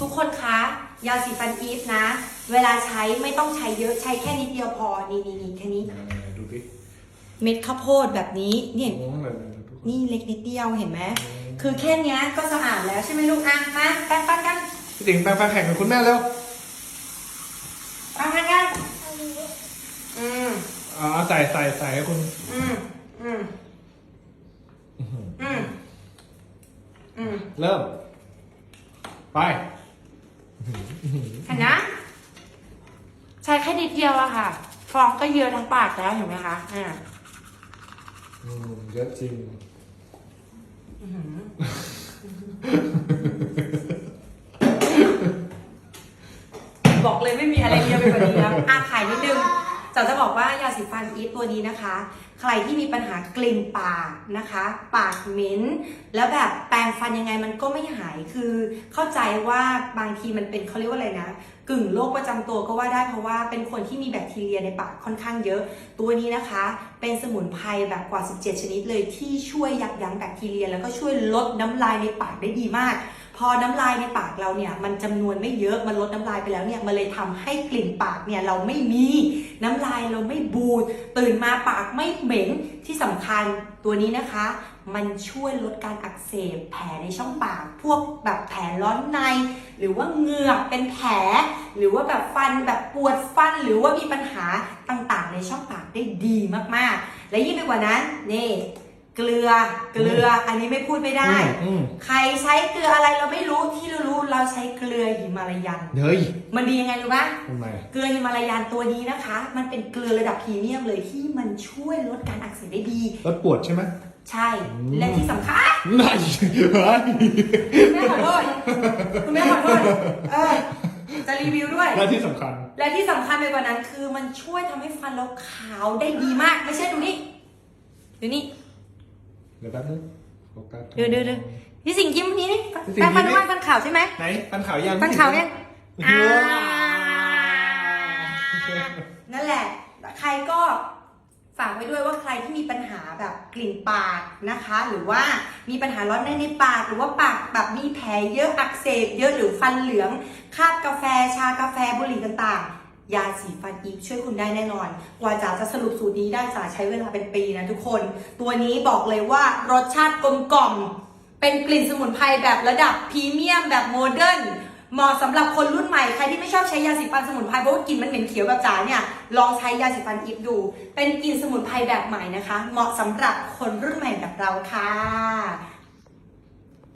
ทุกคนคะยาสีฟันอีฟนะ เวลาใช้ไม่ต้องใช้เยอะใช้แค่นิดเดียวพอ นี่นี่นี่แค่นี้ ดูดิเม็ดข้าวโพดแบบนี้เนี่ยโอ้โหเลยทุกคนนี่เล็กนิดเดียวเห็นไหมคือแค่เนี้ยก็สะอาดแล้วใช่ไหมลูกอะมาแปรงฟันกันพี่ติ๋งแปรงฟันแข่งกับคุณแม่เร็วแปรงฟันกันอืมอ๋อใส่ใส่ใส่ให้คุณอืมอืมอืมอืมเริ่ม ไป เห็นนะใช้แค่นิดเดียวอะค่ะ ฟองก็เยอะทั้งปากแล้วเห็นไหมคะอ่าอืมเยอะจริงบอกเลยไม่มีอะไรเยอะไปกว่านี้แล้วอะขายนิดนึงจะจะบอกว่ายาสีฟันอีฟตัวนี้นะคะ ใครที่มีปัญหากลิ่นปากนะคะ ปากเหม็นแล้วแบบแปรงฟันยังไงมันก็ไม่หายคือ เข้าใจว่าบางทีมันเป็นเขาเรียกว่าอะไรนะ กึ่งโรคประจำตัวก็ว่าได้เพราะว่าเป็นคนที่มีแบคทีเรียในปากค่อนข้างเยอะ ตัวนี้นะคะ เป็นสมุนไพรแบบกว่า 17 ชนิดเลยที่ช่วยยับยั้งแบคทีเรีย แล้วก็ช่วยลดน้ำลายในปากได้ดีมากพอน้ำลายในปากเราเนี่ยมันจำนวนไม่เยอะมันลดน้ำลายไปแล้วเนี่ยมันเลยทำให้กลิ่นปากเนี่ยเราไม่มีน้ำลายเราไม่บูดตื่นมาปากไม่เหม็นที่สำคัญตัวนี้นะคะ มันช่วยลดการอักเสบแผลในช่องปาก พวกแบบแผลร้อนใน หรือว่าเหงือกเป็นแผล หรือว่าแบบฟันแบบปวดฟันหรือว่ามีปัญหาต่างๆ ในช่องปากได้ดีมากๆ และยิ่งไปกว่านั้นนี่ เกลือเกลืออันนี้ไม่พูดไม่ได้ อืมใครใช้เกลืออะไรเราไม่รู้ที่เรารู้เราใช้เกลือหิมาลายัน เฮ้ยมันดียังไงรู้ปะทำไมเกลือหิมาลายันตัวนี้นะคะ มันเป็นเกลือระดับพรีเมียมเลยที่มันช่วยลดการอักเสบได้ดี รถปวดใช่ไหมใช่อืมและที่สำคัญไม่เฮ้ยคุณแม่ขอโทษคุณแม่ขอโทษเออจะรีวิวด้วย และที่สำคัญ และที่สำคัญไปกว่านั้นคือมันช่วยทำให้ฟันเราขาวได้ดีมาก ไม่ใช่ดูนี่ ดูนี่ เดี๋ยวแป๊บนึงโฟกัสเดี๋ยวเดี๋ยวเดี๋ยวพี่สิงห์ยิ้มนี้นี่พี่สิงห์แปรงฟันยิ้มดิว่าฟันขาวใช่ไหมไหนฟันขาวยังฟันขาวเนี่ยอ่านั่นแหละ ใครก็ฝากไว้ด้วยว่าใครที่มีปัญหาแบบกลิ่นปากนะคะ หรือว่ามีปัญหาร้อนในในปาก หรือว่าปากแบบมีแผลเยอะอักเสบเยอะหรือฟันเหลืองคราบกาแฟชากาแฟบุหรี่ต่างๆ ยาสีฟันอีฟช่วยคุณได้แน่นอน กว่าจ๋าจะสรุปสูตรนี้ได้จ๋าใช้เวลาเป็นปีนะทุกคน ตัวนี้บอกเลยว่ารสชาติกลมกล่อม เป็นกลิ่นสมุนไพรแบบระดับพรีเมียมแบบโมเดิร์นเหมาะสำหรับคนรุ่นใหม่ใครที่ไม่ชอบใช้ยาสีฟันสมุนไพรเพราะว่ากลิ่นมันเหม็นเขียวแบบจ๋าเนี่ยลองใช้ยาสีฟันอีฟดู เป็นกลิ่นสมุนไพรแบบใหม่นะคะ เหมาะสำหรับคนรุ่นใหม่แบบเราค่ะ